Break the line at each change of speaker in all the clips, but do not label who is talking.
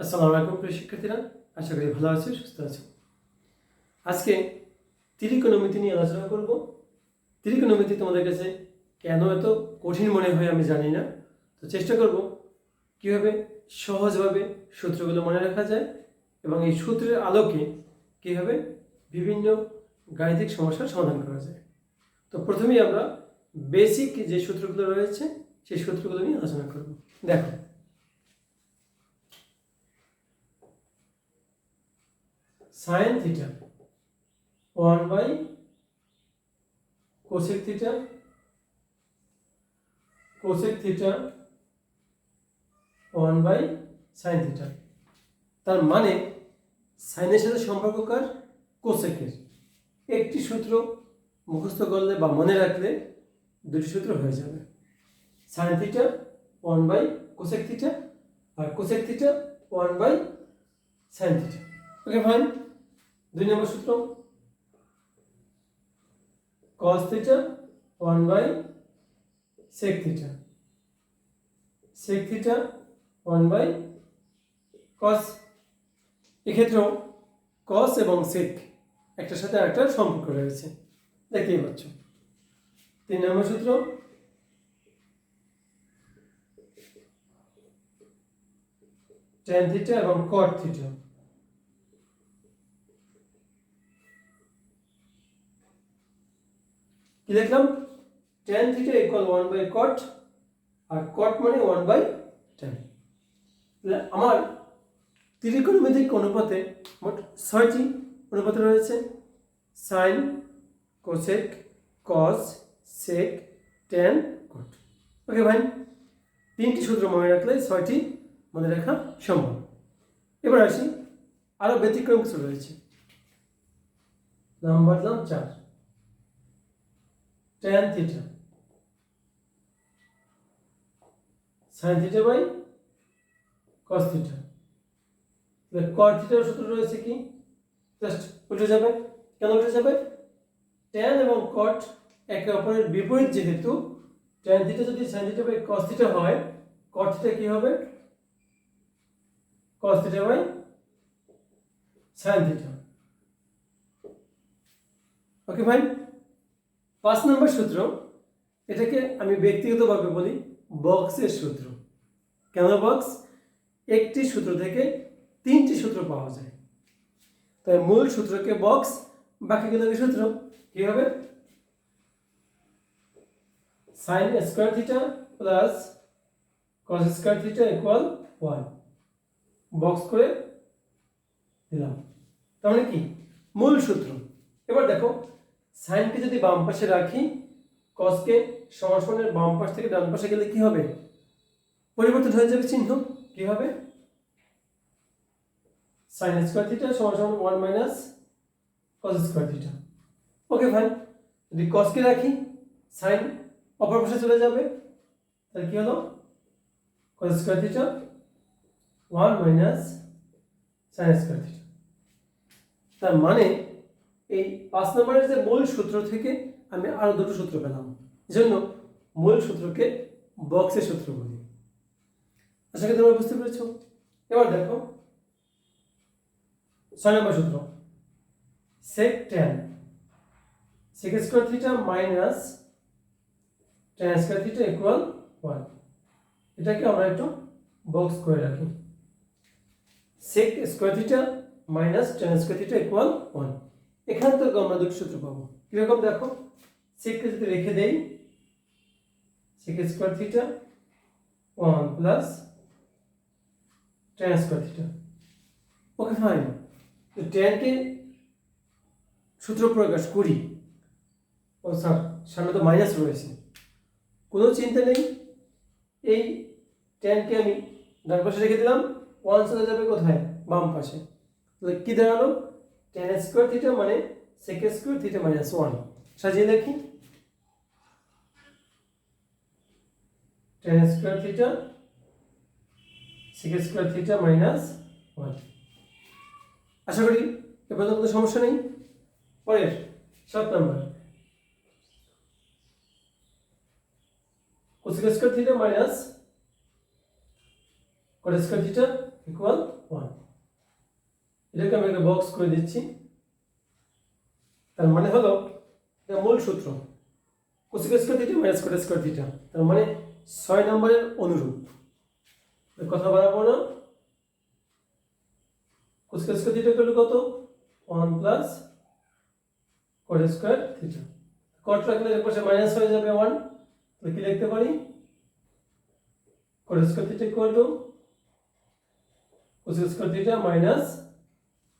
আসসালামু আলাইকুম প্রিয় শিক্ষার্থীরা, আশা করি ভালো আছো, সুস্থ আছো। আজকে ত্রিকোণমিতি নিয়ে আলোচনা করব। ত্রিকোণমিতি তোমাদের কাছে কেন এত কঠিন মনে হয় আমি জানি না। তো চেষ্টা করব কীভাবে সহজভাবে সূত্রগুলো মনে রাখা যায় এবং এই সূত্রের আলোকে কীভাবে বিভিন্ন গাণিতিক সমস্যার সমাধান করা যায়। তো প্রথমেই আমরা বেসিক যে সূত্রগুলো রয়েছে, সেই সূত্রগুলো নিয়ে আলোচনা করব। দেখো sine theta one by cosec theta cosec theta one by sine theta তার মানে সাইনের সাথে সম্পর্ককার কোসেকের একটি সূত্র মুখস্থ করলে বা মনে রাখলে দুটি সূত্র হয়ে যাবে। Sine theta one by cosec theta R cosec theta one by sine theta okay fine দুই নম্বর সূত্র? cos theta one by sec theta sec theta one by cos এক্ষেত্রেও cos এবং sec একটার সাথে আরেকটার সম্পর্ক রয়েছে। দেখতেই পাচ্ছ। তিন নম্বর সূত্র? tan থিটা এবং cot থিটা কি দেখলাম? tan theta equal one by cot R cot মানে ওয়ান বাই টেন আমার ত্রিকোণমিতিক অনুপাতে মোট ছয়টি অনুপাত রয়েছে। Sine cosec cos sec tan cot okay ভাই তিনটি সূত্র মনে রাখলে ছয়টি মনে রাখা সম্ভব। এবার আসি আরও ব্যতিক্রম কিছু রয়েছে। নাম্বার দিলাম চার। Tan theta sin theta by cos theta তাহলে cot theta সূত্র রয়েছে কি জাস্ট উল্টে যাবে কেন উল্টে যাবে tan এবং cot একে অপরের বিপরীত যেহেতু tan theta যদি sin theta by cos theta হয় cot theta কি হবে cos theta by sin theta okay fine পাঁচ নম্বর সূত্র, এটাকে আমি ব্যক্তিগতভাবে বলি বক্সের সূত্র। কেন বক্স? একটি সূত্র থেকে তিনটি সূত্র পাওয়া যায়। তাই মূল সূত্রকে বক্স, বাকিগুলোকে সূত্র। কি হবে? Sine square theta plus cos square theta equal one box করে দিলাম। তার মানে কি? মূল সূত্র। এবার দেখো সাইনকে যদি বাম পাশে রাখি কসকে সমাসনের বাম পাশ থেকে ডান পাশে গেলে কি হবে? পরিবর্তন হয়ে যাবে চিহ্ন, কি হবে? সাইন স্কোয়ার থিটা সমান সমান one minus cos square theta okay fine যদি কসকে রাখি সাইন অপর পাশে চলে যাবে, তাহলে কি হলো? Cos square theta one minus sine square theta তার মানে এই পাঁচ নম্বরের যে মূল সূত্র থেকে আমি আরও দুটো সূত্র পেলাম। জন্য মূল সূত্রকে বক্সের সূত্র বলি। আশা করি তোমরা বুঝতে পেরেছ। এবার দেখো, ছয় নম্বর সূত্র। Sec tan sec square theta minus tan square theta equal one এটাকে আমরা একটু বক্স করে রাখি। Sec square theta minus tan square theta equal one এখান থেকে আমরা দুটি সূত্র পাবো। কীরকম দেখো? সেককে যদি রেখে দেই sec square theta one plus tan square theta okay fine তো টেনকে সূত্র প্রকাশ করি। ও স্যার সামনে তো মাইনাস রয়েছে। কোনো চিন্তা নেই। এই টেনকে আমি ডান পাশে রেখে দিলাম। ওয়ান চলে যাবে কোথায়? বাম পাশে। তাহলে কী দাঁড়াল? টেন স্কোয়ার থিটা মানে sec square theta minus one সাজিয়ে দেখি। Tan square theta sec square theta minus one আশা করি এ পর্যন্ত কোনো সমস্যা নেই। পরের, সাত number. Cosec square theta minus cot square theta one এটাকে আমি একটা বক্স করে দিচ্ছি। তার মানে হলো, এটা মূল সূত্র। Cosec square theta minus cot square theta তার মানে ছয় নম্বরের অনুরূপ। কথা বাড়াবো না। কোসেক স্কোয়ার থিটা করলে কত? One plus cot square theta cot রাখলে এর মাইনাস হয়ে যাবে ওয়ান তো কি লিখতে পারি? Cot square theta two cosec square theta minus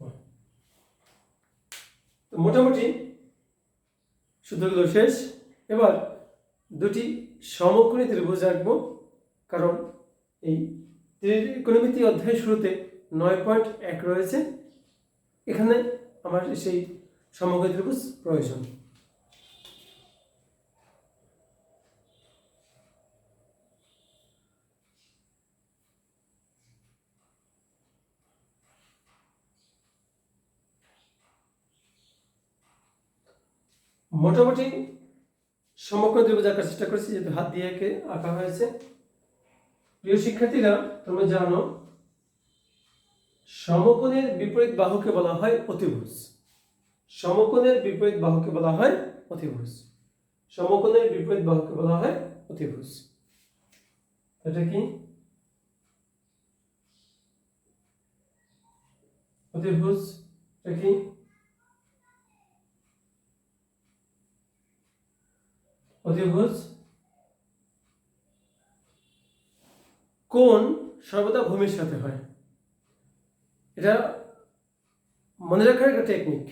one তো মোটামুটি সূত্রগুলো শেষ। এবার দুটি সমকোণী ত্রিভুজ আঁকব কারণ এই ত্রিকোণমিতি অধ্যায়ের শুরুতে নয় পয়েন্ট এক রয়েছে। এখানে আমার সেই সমকোণী ত্রিভুজ প্রয়োজন। মোটামুটি সমগ্র ত্রিভুজ আঁকার চেষ্টা করেছি, যেহেতু হাত দিয়ে এঁকে আঁকা হয়েছে। প্রিয় শিক্ষার্থীরা, তোমরা জানো, সমকোণের বিপরীত বাহুকে বলা হয় অতিভুজ। সমকোণের বিপরীত বাহুকে বলা হয় অতিভুজ। সমকোণের বিপরীত বাহুকে বলা হয় অতিভুজ। এটা কি? অতিভুজ, এটা কি? অতিভুজ কোণ সর্বদা ভূমির সাথে হয়? এটা মনে রাখার একটা টেকনিক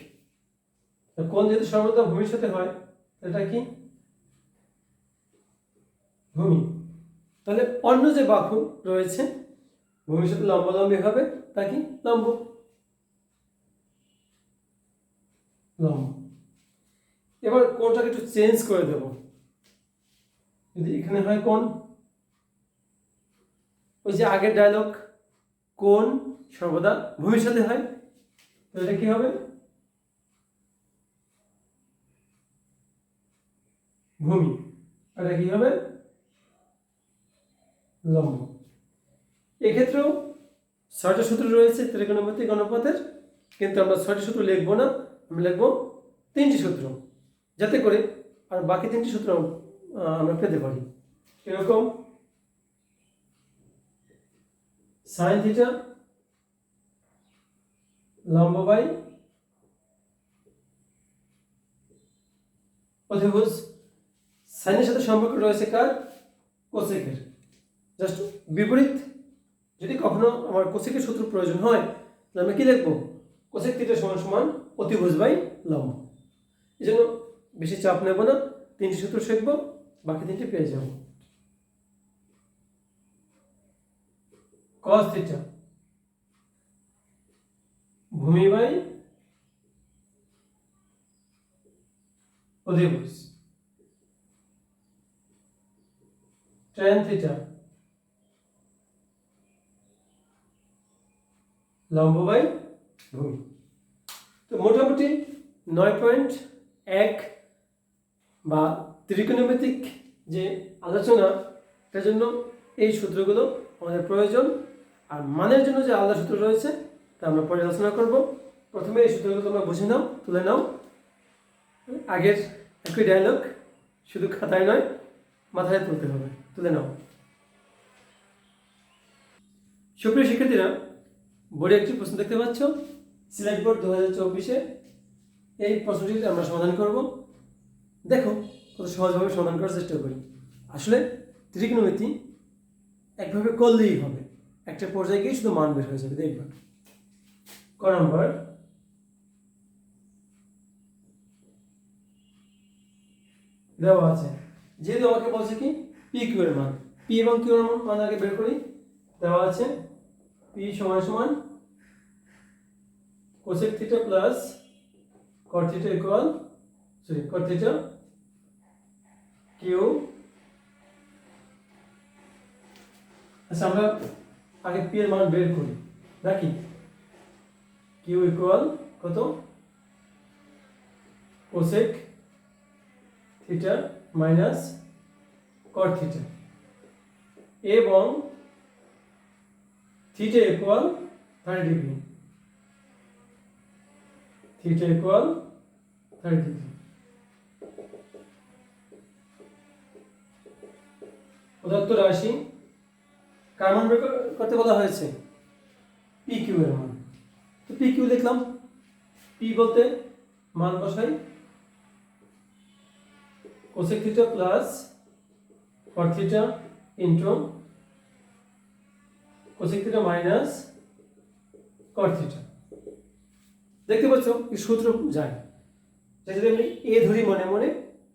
কোন যদি সর্বদা ভূমির সাথে হয় এটা কি? ভূমি। তাহলে অন্য যে বাহু রয়েছে, ভূমির সাথে লম্বালম্বি হবে, তা কি? লম্ব। লম্ব। এবার কোণটাকে একটু চেঞ্জ করে দেব। যদি এখানে হয় কোন? ওই যে আগের ডায়লগ কোন সর্বদা সাথে হয়, তো এটা কি হবে? ভূমি। এটা কি হবে? লম্ব। এক্ষেত্রেও ছয়টা সূত্র রয়েছে ত্রিকোণমিতিক অনুপাতের কিন্তু আমরা ছয়টি সূত্র লিখব না আমি লিখব তিনটি সূত্র, যাতে করে আর বাকি তিনটি সূত্র আমরা পেতে পারি। এরকম সাইন থিটা লম্ব বাই অধিভুজ সাইনের সাথে সম্পর্ক রয়েছে কার? কোসেকের। জাস্ট বিপরীত, যদি কখনো আমার কোসেকের সূত্র প্রয়োজন হয়, তাহলে আমি কি লিখব? কোসেক থিটা সমান সমান অতিভুজ বাই লম্ব। এই জন্য বেশি চাপ নেব না, তিনটি সূত্র শিখব। বাকি তিনটি পেয়ে যাব। cos থিটা ভূমি বাই অধিভুজ tan থিটা লম্ব বাই ভূমি। তো মোটামুটি নয় পয়েন্ট এক বা ত্রিকোণমিতিক যে আলোচনা, তার জন্য এই সূত্রগুলো আমাদের প্রয়োজন। আর মানের জন্য যে আলাদা সূত্র রয়েছে, তা আমরা পরে আলোচনা করব। প্রথমে এই সূত্রগুলো তোমরা বুঝে নাও, তুলে নাও। আগের একই ডায়লগ শুধু খাতায় নয়, মাথায় তুলতে হবে। তুলে নাও। সুপ্রিয় শিক্ষার্থীরা, বোর্ডে একটি প্রশ্ন দেখতে পাচ্ছ। সিলেক্ট বোর্ড দু হাজার চব্বিশে এই প্রশ্নটি আমরা সমাধান করব। দেখো কত সহজভাবে সমাধান করার চেষ্টা করি। আসলে ত্রিকোণমিতি একভাবে করলেই হবে। একটা পর্যায়ে গিয়ে শুধু মান বের হয়ে যাবে, দেখবে। ক নম্বর? দেওয়া আছে। যেহেতু আমাকে বলছে কি, পি কিউ এর মান। পি এবং কিউ এর মান আগে বের করি। দেওয়া আছে, পি সমান সমান cosec theta plus cot theta equal sorry cot theta Q? আচ্ছা আমরা আগে পি এর মান বের করি। নাকি কিউ ইকুয়াল কত? Cosec theta minus cot theta এবং theta equal thirty degree theta equal thirty degree প্রদত্ত রাশি কার মান বের করতে বলা হয়েছে? পি কিউ এর মান। তো পি কিউ লিখলাম পি বলতে মান বসাই। Cosec theta plus cot theta into cosec theta minus cot theta দেখতে পাচ্ছ কি সূত্র যায়। যদি আমি এ ধরি মনে মনে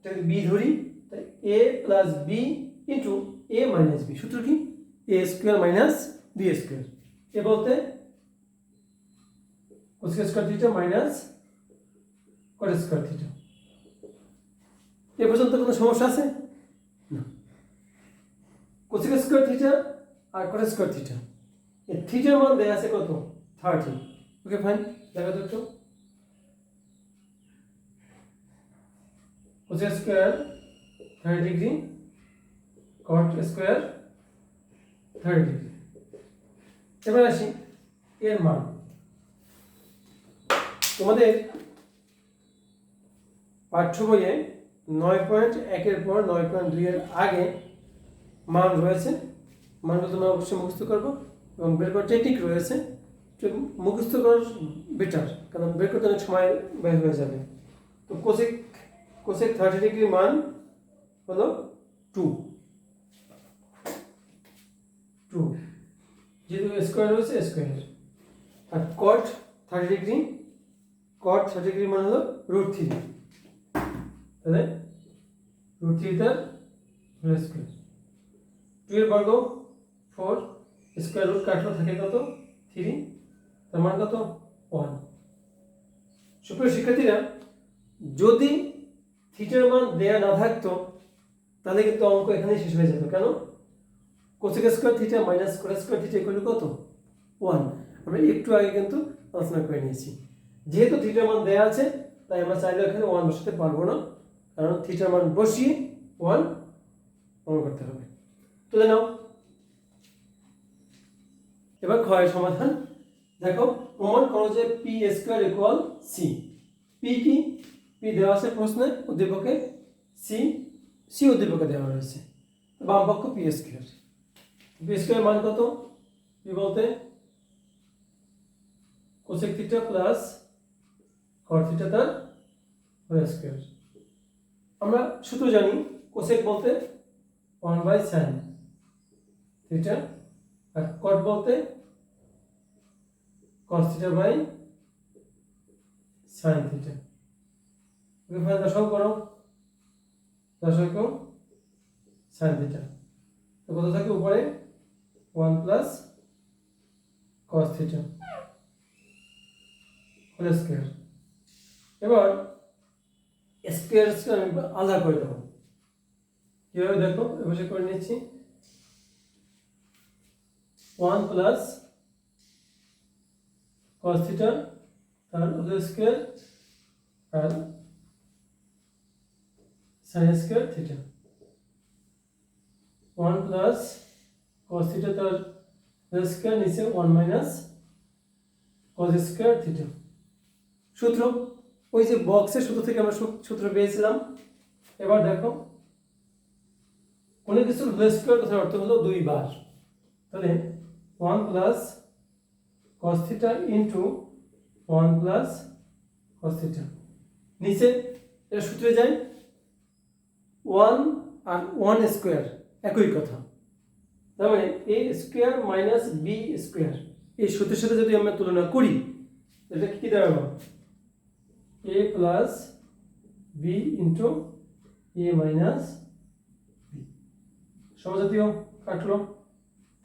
যদি বি ধরি, তাই A plus B into A minus B সূত্র কি? A square minus B square A বলতে square theta minus cot square theta এ পর্যন্ত কোনো সমস্যা আছে? স্কোয়ার থিটা আর কট স্কোয়ার থিটা এই থিটার মান দেয়া আছে কত? থার্টি ওকে ফাইন দেখো তো। Square thirty degree cot square thirty degree এবার আসি এর মান। তোমাদের পাঠ্য বইয়ে নয় পয়েন্ট একের পর নয় পয়েন্ট দুইয়ের আগে মান রয়েছে। মানগুলো তোমরা অবশ্যই মুখস্থ করব এবং বের করার টেকনিক রয়েছে। মুখস্থ করার বেটার কারণ বের করতে অনেক সময় ব্যয় হয়ে যাবে। তো কোসেক কোসেক থার্টি ডিগ্রি মান হলো টু যেহেতু স্কোয়ার রয়েছে স্কোয়ার আর cot thirty degree cot thirty degree মান হলো রুট থ্রি তাহলে রুট থ্রি তার স্কোয়ার টু এর বর্গ ফোর স্কোয়ার রুট কাটলো থাকে কত? থ্রি তার মান কত? ওয়ান সুপ্রিয় শিক্ষার্থীরা, যদি থিটার মান দেয়া না থাকতো, তাহলে কিন্তু অঙ্ক এখানেই শেষ হয়ে যেত। কেন? Cosec square theta minus cot square theta equal কত? ওয়ান আমরা একটু আগে কিন্তু আলোচনা করে নিয়েছি। যেহেতু থিটার মান দেওয়া আছে, তাই আমরা চাইলে এখানে ওয়ান বসাতে পারব না। কারণ থিটার মান বসিয়ে ওয়ান প্রমাণ করতে হবে। তুলে নাও। এবার ক্ষয়ের সমাধান। দেখো, প্রমাণ করো যে P square equal C P কি? পি দেওয়া আছে প্রশ্নে উদ্দীপকে। সি সি উদ্দীপকে দেওয়া রয়েছে। বাম পক্ষ পি স্কোয়ার স্কোয়ার মান কত? পি বলতে cosec theta plus cot theta তার হোল স্কোয়ার আমরা সূত্র জানি কোসেক বলতে ওয়ান বাই সাইন থিটা আর কট বলতে cos theta by sine theta fine দশক করো। দশক সাইন থিটা তো কত থাকে উপরে? 1 plus cos theta whole square এবার স্কয়ার আমি আলাদা করে দেবো। কীভাবে দেখো? এবার করে নিচ্ছি। 1 প্লাস থিটা তার হোল স্কয়ার আর sin square theta 1 plus cos theta তার স্কয়ার নিচে 1 মাইনাস cos স্কয়ার থিটা সূত্র, ওই যে বক্সের সূত্র থেকে আমরা সূত্র পেয়েছিলাম। এবার দেখো, কোনো কিছুর হোল স্কয়ার কথার অর্থ হলো দুই বার। তাহলে 1 plus cos theta into 1 plus cos theta নিচে এটা সূত্রে যায়। 1 আর 1 স্কোয়ার একই কথা। তার মানে a square minus B square এই সূত্রের সাথে যদি আমরা তুলনা করি এটা কি দাঁড়াবো a plus B into A minus B সমজাতীয় কাটলো।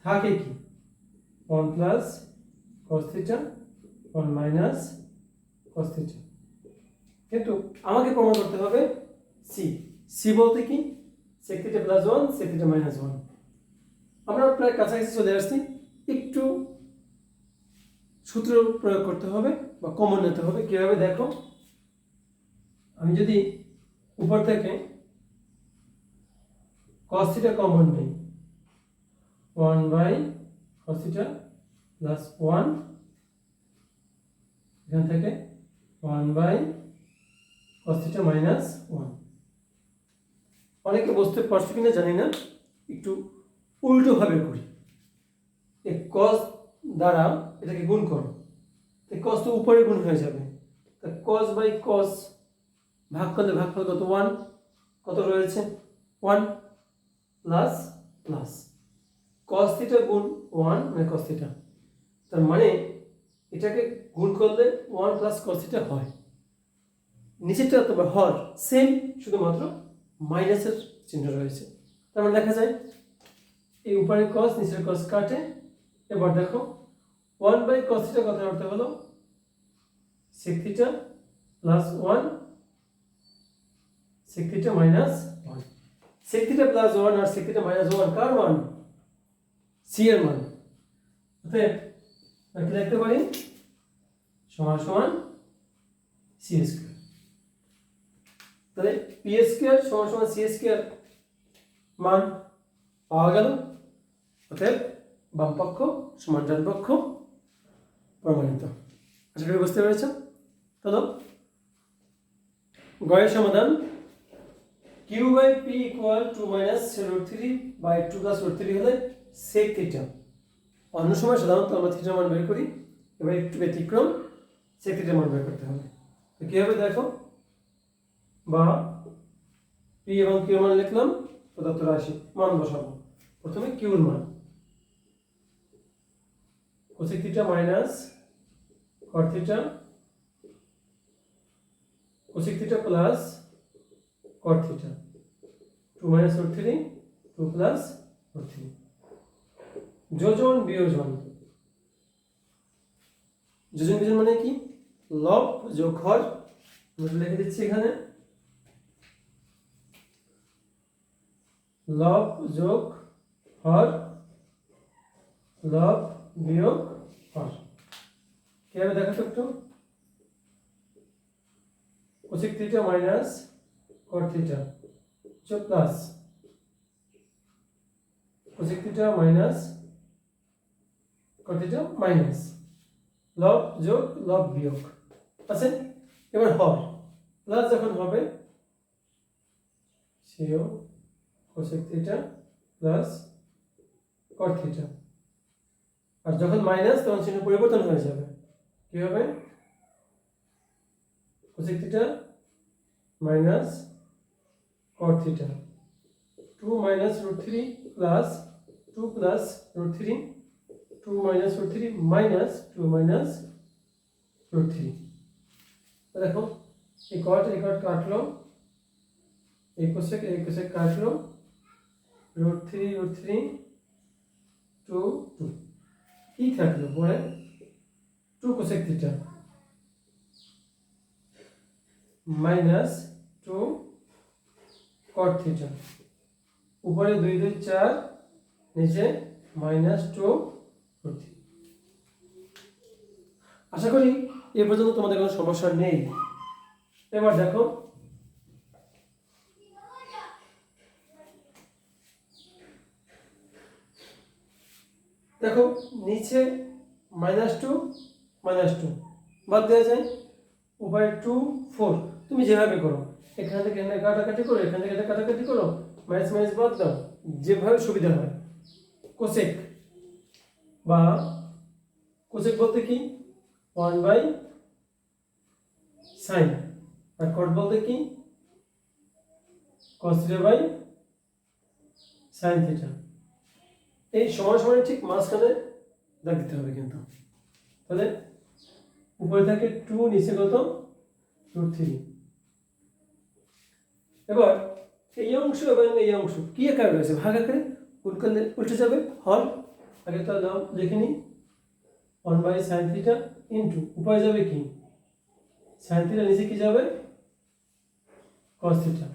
থাকে কি? 1 plus cos theta 1 minus cos theta কিন্তু আমাকে প্রমাণ করতে হবে সি সি বলতে কি? theta plus one theta minus one আমরা প্রায় কাছাকাছি চলে আসছি। একটু সূত্র প্রয়োগ করতে হবে বা কমন নিতে হবে। কীভাবে দেখো? আমি যদি উপর থেকে theta কমন নেই one by theta plus one এখান থেকে one by cos theta minus one অনেকে বুঝতে পারছ কিনা জানি না, একটু উল্টোভাবে করি। এই কস দ্বারা এটাকে গুণ করো। কস তো উপরে গুণ হয়ে যাবে। তা কস বাই কস ভাগ করলে ভাগ করলে কত? ওয়ান কত রয়েছে? One plus plus cos theta গুণ ওয়ান মানে কস থিটা তার মানে এটাকে গুণ করলে ওয়ান প্লাস কস থিটা হয়। নিচেরটা তবে হর। সেম শুধুমাত্র মাইনাসের চিহ্ন রয়েছে। তার মানে দেখা যায় এই উপরে কস নিচের কস কাটে। এবার দেখো ওয়ান বাই কস থিটা কথার অর্থ হলো sec theta plus one sec theta minus one sec theta plus one আর সেক থিটা মাইনাস ওয়ান কার মান সি এর মান অতএব আমরা কি লিখতে পারি। সমান সমান সি স্কোয়ার তাহলে পি স্কোয়ার সমান সমান সি স্কোয়ার মান পাওয়া গেল। অতএব বাম পক্ষ সমান ডান পক্ষ প্রমাণিত। আশা করি বুঝতে পেরেছ চলো গয়ের সমাধান Q by P equal two minus root three by two plus three হলে সেক থিটা অন্য সময় সাধারণত আমরা থিটার মান বের করি, এবার একটু ব্যতিক্রম সেক থিটার মান বের করতে হবে। তো কী হবে দেখো? বা পি এবং কিউ মান লিখলাম, প্রদত্ত রাশি মান বসাবো। প্রথমে কিউর মান। Cosec theta minus cot theta cosec theta plus cot theta two minus root three two plus root three যোজন বিয়োজন যোজন বিয়োজন মানে কি লব যোগ হর আমরা লিখে দিচ্ছি এখানে লব যোগ হর লব বিয়োগ হর কীভাবে দেখাতো একটু? Cosec theta minus cot theta plus cosec theta minus cot theta minus লব যোগ লব বিয়োগ। আছে? এবার হর প্লাস যখন হবে, সেও cosec theta plus cot theta আর যখন মাইনাস তখন চিহ্ন পরিবর্তন হয়ে যাবে। কি হবে? Cosec theta minus cot theta two minus root three plus two plus root three two minus root three minus two minus root three দেখো, এই কট এই কট কাটলো, এই কোসেক এই কোসেক কাটলো root three root three two two কি থাকল পরে? Two cosec theta minus two cot theta উপরে দুই দুই চার, নিচে মাইনাস টু আশা করি এ পর্যন্ত তোমাদের কোনো সমস্যা নেই। এবার দেখো দেখো, নিচে মাইনাস টু মাইনাস টু বাদ দেওয়া যায় উপায় টু ফোর তুমি যেভাবে করো, এখান থেকে এখানে কাটাকাটি করো, এখান থেকে কাটাকাটি করো মাইনাস মাইনাস বাদ দাও, যেভাবে সুবিধা হয়। কোসেক বা কোসেক বলতে কি? ওয়ান বাই সাইন আর কট বলতে কি? কস বাই সাইন থিটা এই সমান সমান ঠিক মাঝখানে দাগ দিতে হবে কিন্তু। তাহলে উপরে থাকে টু নিচে কত? রুট থ্রি এবার এই অংশ এবং এই অংশ কি আকারে রয়েছে? ভাগ আকারে? করলে উল্টে যাবে? হল। আগে তো নাম লিখে নিই। One by sine theta into উপায় যাবে কি? সাইন থিটা নিচে কি যাবে? Cos theta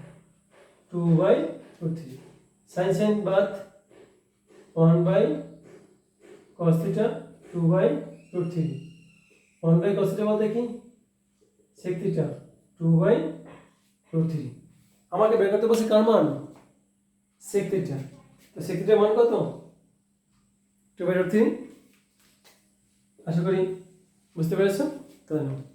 two by root three sine sine বাদ one by cos theta two by root three one by cos theta বলতে কি? Sec theta two by root three আমাকে বের করতে বলছে কার মান? সেক থিটা তো সেক থিটার মান কত? টু বাই রুট থ্রি আশা করি বুঝতে পেরেছ? ধন্যবাদ।